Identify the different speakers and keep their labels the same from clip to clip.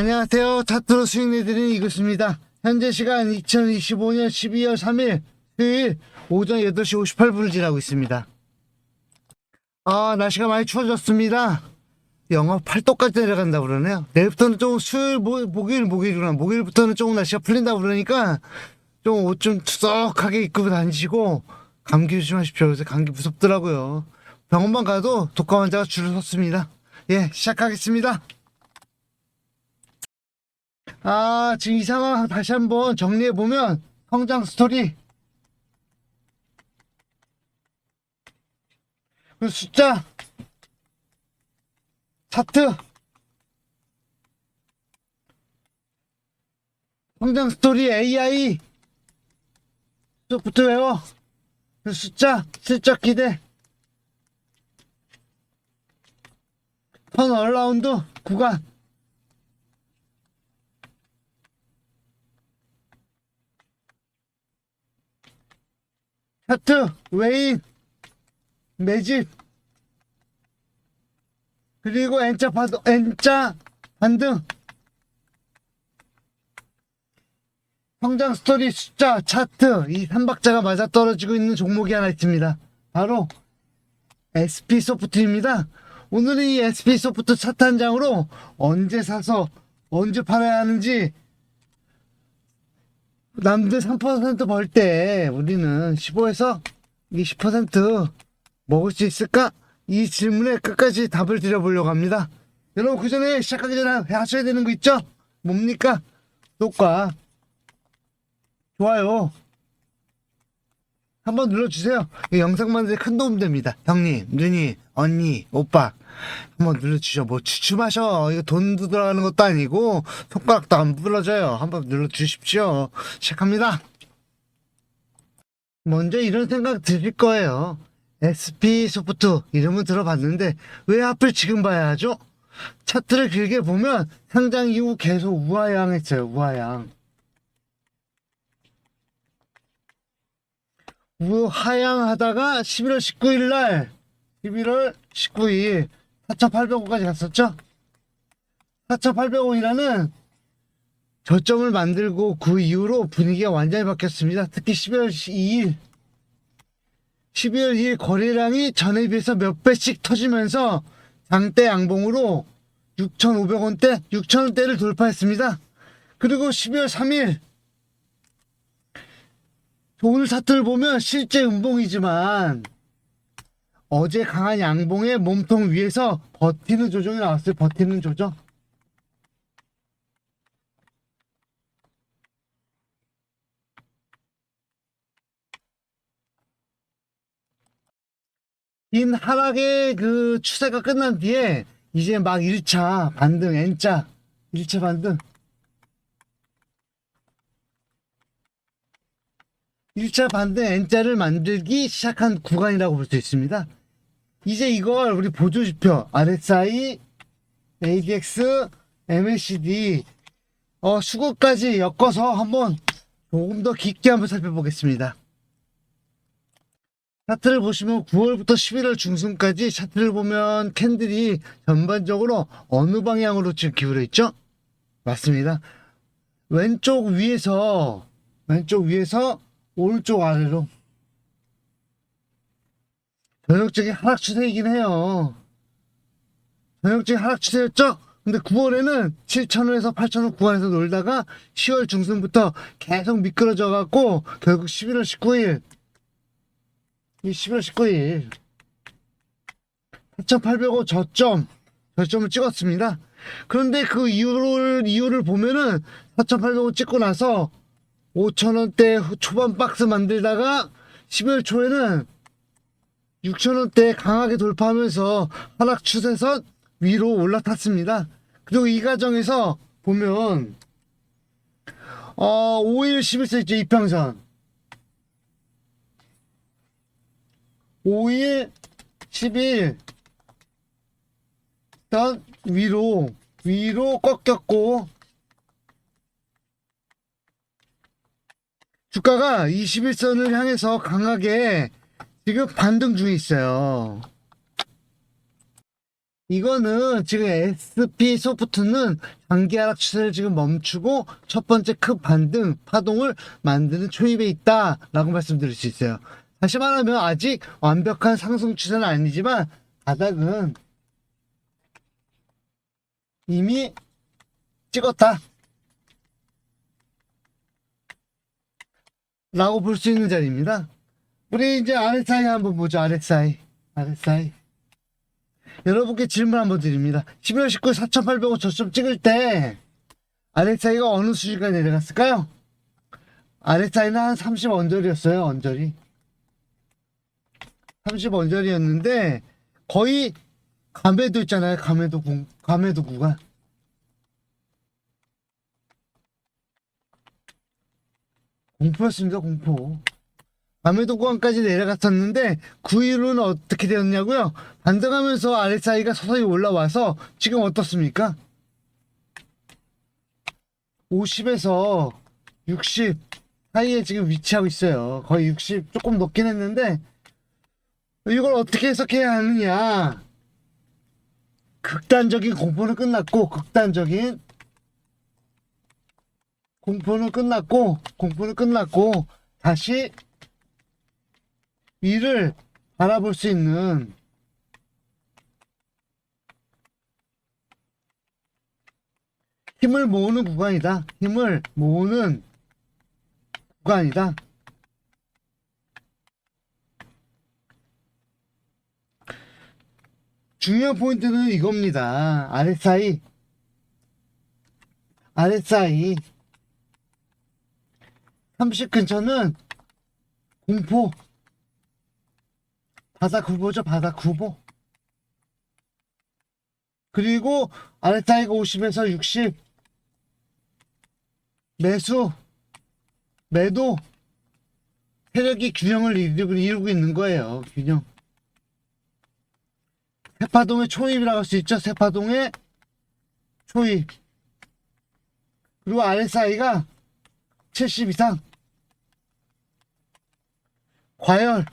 Speaker 1: 안녕하세요. 차트로 수익 내드리는 이것입니다. 현재 시간 2025년 12월 3일 수요일 오전 8시 58분을 지나고 있습니다. 아, 날씨가 많이 추워졌습니다. 영하 8도까지 내려간다 그러네요. 내일부터는 좀 수요일, 목, 목요일, 목요일이구나. 목요일부터는 조금 날씨가 풀린다 그러니까 좀 옷 좀 투석하게 입고 다니시고 감기 조심하십시오. 그래서 감기 무섭더라고요. 병원만 가도 독감 환자가 줄을 섰습니다. 예, 시작하겠습니다. 아, 지금 이 상황 다시 한번 정리해 보면 성장 스토리. 그 숫자. 차트. 성장 스토리 AI 쪽부터 외워. 그 숫자 실적 기대. 턴 얼라운드 구간 차트 웨인 매집 그리고 N자 파도 N자 반등 성장 스토리 숫자 차트 이 삼박자가 맞아 떨어지고 있는 종목이 하나 있습니다. 바로 SP 소프트입니다. 오늘은 이 SP 소프트 차트 한 장으로 언제 사서 언제 팔아야 하는지 남들 3%벌 때 우리는 15에서 20% 먹을 수 있을까? 이 질문에 끝까지 답을 드려보려고 합니다. 여러분 그 전에 시작하기 전에 하셔야 되는 거 있죠? 뭡니까? 구독과 좋아요 한번 눌러주세요. 이 영상 만드는데 큰 도움 됩니다. 형님, 누님, 언니, 오빠 한번 눌러주셔. 뭐 추춤하셔. 이거 돈도 들어가는 것도 아니고 손가락도 안 부러져요. 한번 눌러주십시오. 시작합니다. 먼저 이런 생각 드실 거예요. SP 소프트 이름은 들어봤는데 왜 하필 지금 봐야 하죠? 차트를 길게 보면 상장 이후 계속 우하향했어요. 우하향. 우하향하다가 11월 19일 날 11월 19일 4,800원까지 갔었죠? 4,800원이라는 저점을 만들고 그 이후로 분위기가 완전히 바뀌었습니다. 특히 12월 2일 12월 2일 거래량이 전에 비해서 몇 배씩 터지면서 장대 양봉으로 6,500원대, 6,000원대를 돌파했습니다. 그리고 12월 3일 오늘 차트를 보면 실제 음봉이지만 어제 강한 양봉의 몸통 위에서 버티는 조정이 나왔어요. 버티는 조정. 긴 하락의 그 추세가 끝난 뒤에 이제 막 1차 반등 N자 1차 반등 1차 반등 N자를 만들기 시작한 구간이라고 볼 수 있습니다. 이제 이걸 우리 보조지표 RSI, ADX, MACD 어, 수급까지 엮어서 한번 조금 더 깊게 한번 살펴보겠습니다. 차트를 보시면 9월부터 11월 중순까지 차트를 보면 캔들이 전반적으로 어느 방향으로 지금 기울어 있죠? 맞습니다. 왼쪽 위에서 왼쪽 위에서 오른쪽 아래로 전형적인 하락 추세이긴 해요. 전형적인 하락 추세였죠? 근데 9월에는 7,000원에서 8,000원 구간에서 놀다가 10월 중순부터 계속 미끄러져 갖고 결국 11월 19일 이 11월 19일 4,800원 저점 저점을 찍었습니다. 그런데 그 이유를 이유를 보면은 4,800원 찍고 나서 5,000원대 초반 박스 만들다가 12월 초에는 6,000원대 강하게 돌파하면서 하락 추세선 위로 올라탔습니다. 그리고 이 과정에서 보면 어 5일 11세 있죠 이평선 5일 10일 일단 위로 위로 꺾였고 주가가 21선을 향해서 강하게 지금 반등 중에 있어요. 이거는 지금 SP 소프트는 장기 하락 추세를 지금 멈추고 첫 번째 큰 반등 파동을 만드는 초입에 있다라고 말씀드릴 수 있어요. 다시 말하면 아직 완벽한 상승 추세는 아니지만 바닥은 이미 찍었다. 라고 볼 수 있는 자리입니다. 우리 이제 RSI 한번 보죠. RSI. RSI. 여러분께 질문 한번 드립니다. 12월 19일 4,800원 저점 찍을 때 RSI가 어느 수준까지 내려갔을까요? RSI는 한 30 언저리였어요. 언저리. 30 언저리였는데 거의 감에도 있잖아요. 감에도 구, 감에도 구간. 공포였습니다. 공포. 구간까지 내려갔었는데 9일은 어떻게 되었냐고요? 반등하면서 RSI가 서서히 올라와서 지금 어떻습니까? 50에서 60 사이에 지금 위치하고 있어요. 거의 60 조금 높긴 했는데 이걸 어떻게 해석해야 하느냐? 극단적인 공포는 끝났고 극단적인 공포는 끝났고 공포는 끝났고 다시 위를 바라볼 수 있는 힘을 모으는 구간이다. 힘을 모으는 구간이다. 중요한 포인트는 이겁니다. RSI. RSI. 30 근처는 공포. 바닥 후보죠, 바닥 후보. 그리고 RSI가 50에서 60. 매수, 매도, 세력이 균형을 이루고 있는 거예요, 균형. 세파동의 초입이라고 할 수 있죠, 세파동의 초입. 그리고 RSI가 70 이상. 과열.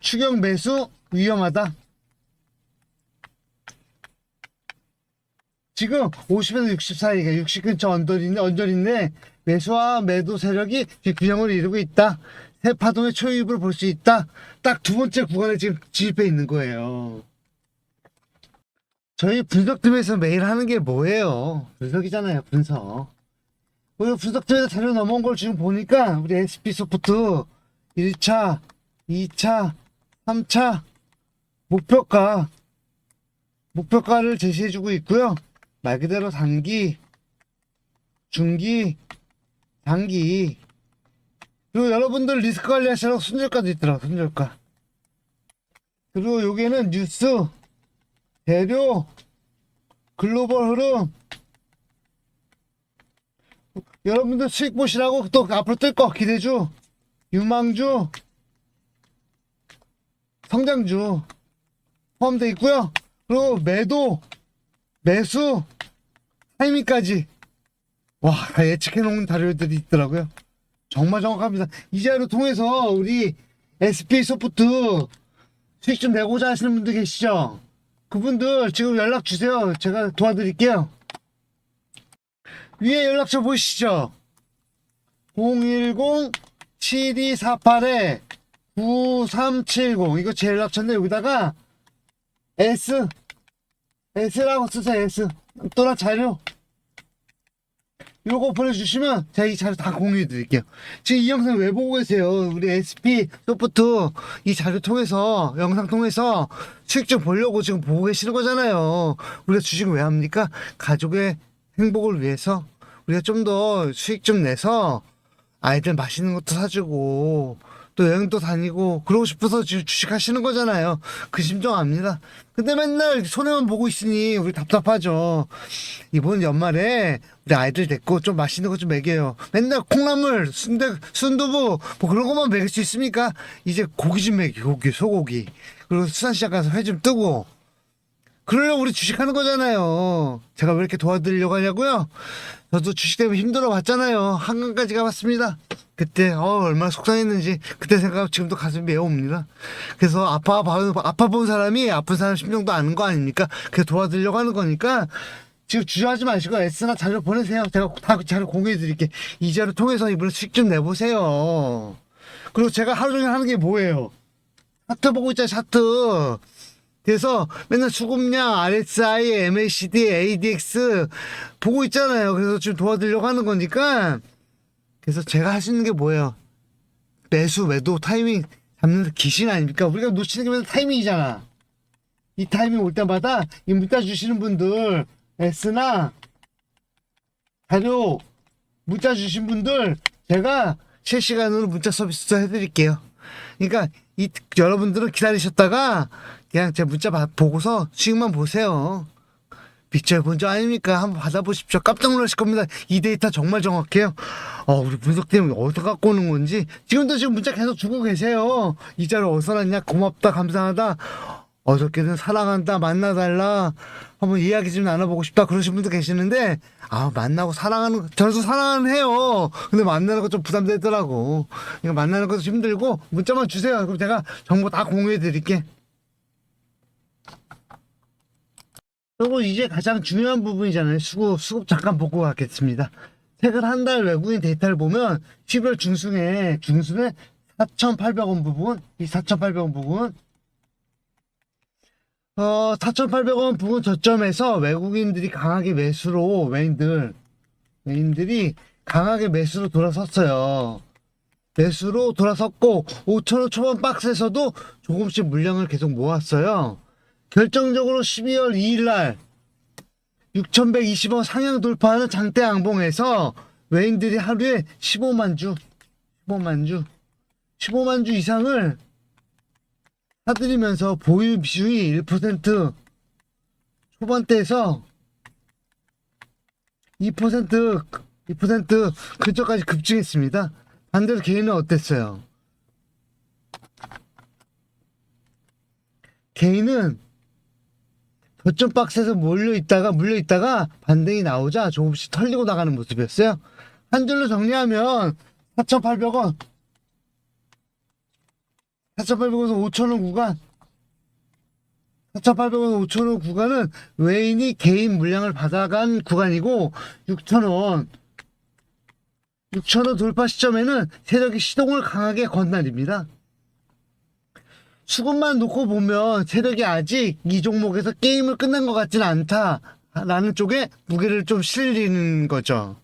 Speaker 1: 추경 매수 위험하다. 지금 50에서 60 사이가 60 근처 언저리인데, 언저리인데 매수와 매도 세력이 균형을 이루고 있다. 새 파동의 초입을 볼 수 있다. 딱 두 번째 구간에 지금 진입해 있는 거예요. 저희 분석팀에서 매일 하는 게 뭐예요? 분석이잖아요, 분석. 오늘 분석팀에서 자료 넘어온 걸 지금 보니까 우리 SP 소프트 1차, 2차, 3차 목표가 목표가를 제시해주고 있고요. 말 그대로 단기, 중기, 단기 그리고 여러분들 리스크 관리하시라고 순절가도 있더라고 순절가 그리고 여기에는 뉴스, 재료, 글로벌 흐름 여러분들 수익 보시라고 또 앞으로 뜰 거 기대주, 유망주, 성장주 포함되어 있고요. 그리고 매도, 매수, 타이밍까지 와, 다 예측해 놓은 자료들이 있더라고요. 정말 정확합니다. 이 자료 통해서 우리 SP 소프트 수익 좀 내고자 하시는 분들 계시죠? 그분들 지금 연락 주세요. 제가 도와드릴게요. 위에 연락처 보이시죠? 010-7248에 9370 이거 제 연락처인데 여기다가 S S라고 쓰세요 S. 또나 자료. 요거 보내주시면 제가 이 자료 다 공유해 드릴게요. 지금 이 영상 왜 보고 계세요? 우리 SP 소프트 이 자료 통해서 영상 통해서 수익 좀 보려고 지금 보고 계시는 거잖아요. 우리가 주식을 왜 합니까? 가족의 행복을 위해서 우리가 좀 더 수익 좀 내서 아이들 맛있는 것도 사주고 또 여행도 다니고 그러고 싶어서 지금 주식하시는 거잖아요. 그 심정 압니다. 근데 맨날 손해만 보고 있으니 우리 답답하죠. 이번 연말에 우리 아이들 데리고 좀 맛있는 거 좀 먹여요. 맨날 콩나물, 순대, 순두부 뭐 그런 것만 먹일 수 있습니까? 이제 고기 좀 먹여, 고기, 소고기. 그리고 수산시장 가서 회 좀 뜨고 그러려고 우리 주식하는 거잖아요. 제가 왜 이렇게 도와드리려고 하냐고요? 저도 주식 때문에 힘들어 봤잖아요. 한강까지 가봤습니다. 그때 어, 얼마나 속상했는지 그때 생각 지금도 가슴이 메어옵니다. 그래서 아파 봐 아파 본 사람이 아픈 사람 심정도 아는 거 아닙니까? 그래서 도와드리려고 하는 거니까 지금 주저하지 마시고 S나 자료 보내세요. 제가 다 자료 공유해 드릴게. 이 자료 통해서 이번에 수익 좀 내보세요. 그리고 제가 하루 종일 하는 게 뭐예요? 차트 보고 있잖아요, 차트. 그래서 맨날 수급량, RSI, MACD, ADX 보고 있잖아요. 그래서 지금 도와드리려고 하는 거니까. 그래서 제가 할 수 있는 게 뭐예요? 매수, 매도, 타이밍 잡는 귀신 아닙니까? 우리가 놓치는 게 타이밍이잖아. 이 타이밍 올 때마다 이 문자 주시는 분들, S나 자료 문자 주신 분들 제가 실시간으로 문자 서비스 해드릴게요. 그러니까 이 여러분들은 기다리셨다가 그냥 제 문자 봐- 보고서 수익만 보세요. 빅절 본적 아닙니까? 한번 받아보십시오. 깜짝 놀라실 겁니다. 이 데이터 정말 정확해요. 어, 우리 분석팀 어디서 갖고 오는 건지. 지금도 지금 문자 계속 주고 계세요. 이자를 어디서 났냐? 고맙다, 감사하다. 어저께는 사랑한다, 만나달라. 한번 이야기 좀 나눠보고 싶다. 그러신 분도 계시는데, 아, 만나고 사랑하는, 거- 저도 사랑은 해요. 근데 만나는 거 좀 부담되더라고. 그러니까 만나는 것도 힘들고, 문자만 주세요. 그럼 제가 정보 다 공유해 드릴게. 그리고 이제 가장 중요한 부분이잖아요. 수급, 수급 잠깐 보고 가겠습니다. 최근 한 달 외국인 데이터를 보면 12월 중순에, 중순에 4,800원 부분, 이 4,800원 부분, 어, 4,800원 부분 저점에서 외국인들이 강하게 매수로, 외인들, 외인들이 강하게 매수로 돌아섰어요. 매수로 돌아섰고, 5,000원 초반 박스에서도 조금씩 물량을 계속 모았어요. 결정적으로 12월 2일 날 6,120원 상향 돌파하는 장대 양봉에서 외인들이 하루에 15만 주, 15만 주, 15만 주 이상을 사들이면서 보유 비중이 1% 초반대에서 2% 2% 근처까지 급증했습니다. 반대로 개인은 어땠어요? 개인은 저점 박스에서 몰려 있다가 물려 있다가 반등이 나오자 조금씩 털리고 나가는 모습이었어요. 한 줄로 정리하면 4,800원 4,800원에서 5,000원 구간 4,800원, 5,000원 구간은 외인이 개인 물량을 받아간 구간이고 6,000원 6,000원 돌파 시점에는 세력이 시동을 강하게 건 날입니다. 수급만 놓고 보면 세력이 아직 이 종목에서 게임을 끝낸 것 같지는 않다라는 쪽에 무게를 좀 실리는 거죠.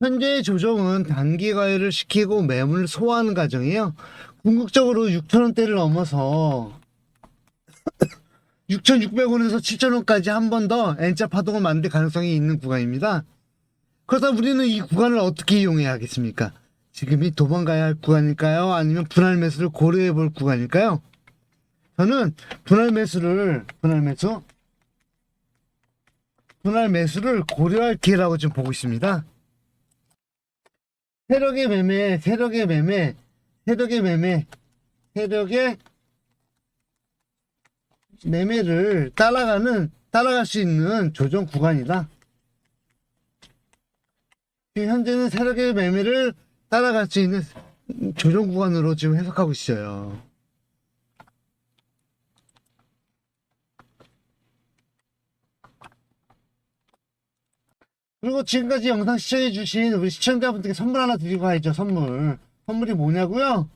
Speaker 1: 현재의 조정은 단기 과열을 시키고 매물을 소화하는 과정이에요. 궁극적으로 6,000원대를 넘어서 6,600원에서 7,000원까지 한 번 더 N자 파동을 만들 가능성이 있는 구간입니다. 그러다 우리는 이 구간을 어떻게 이용해야 하겠습니까? 지금이 도망가야 할 구간일까요? 아니면 분할 매수를 고려해 볼 구간일까요? 저는 분할 매수를 분할 매수 분할 매수를 고려할 기회라고 지금 보고 있습니다. 세력의 매매, 세력의 매매, 세력의 매매, 세력의 매매를 따라가는 따라갈 수 있는 조정 구간이다. 현재는 세력의 매매를 따라갈 수 있는 조정 구간으로 지금 해석하고 있어요. 그리고 지금까지 영상 시청해주신 우리 시청자분들께 선물 하나 드리고 가야죠, 선물. 선물이 뭐냐고요?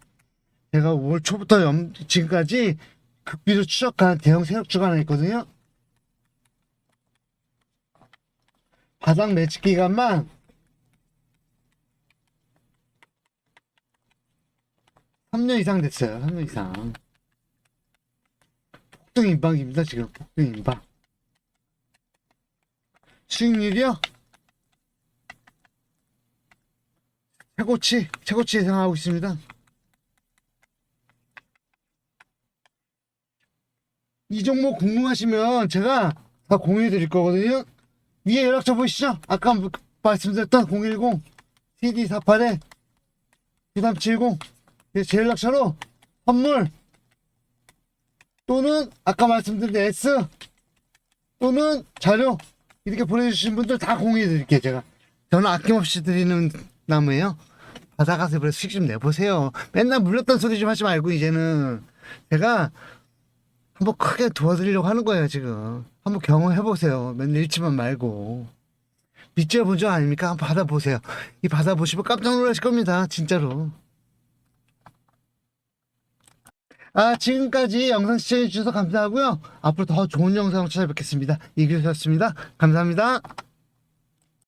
Speaker 1: 제가 올 초부터 염, 지금까지 극비로 추적한 대형 세력주가 하나 있거든요. 바닥 매직 기간만 3년 이상 됐어요. 3년 이상. 폭등 임박입니다. 지금 폭등 임박. 수익률이요? 최고치, 최고치 예상하고 있습니다. 이 종목 궁금하시면 제가 다 공유해 드릴 거거든요. 위에 연락처 보시죠. 아까 말씀드렸던 010 CD48에 9370 제 연락처로 선물 또는 아까 말씀드린 S 또는 자료 이렇게 보내주신 분들 다 공유해 드릴게요 제가. 저는 아낌없이 드리는 나무예요. 받아가서 그래서 수익 좀 내보세요. 맨날 물렸던 소리 좀 하지 말고 이제는 제가 한번 크게 도와드리려고 하는 거예요 지금. 한번 경험해 보세요. 맨날 잃지만 말고. 믿죠 본적 아닙니까? 한번 받아보세요. 이 받아보시면 깜짝 놀라실 겁니다 진짜로 아 지금까지 영상 시청해 주셔서 감사하고요. 앞으로 더 좋은 영상으로 찾아뵙겠습니다. 이규였습니다. 감사합니다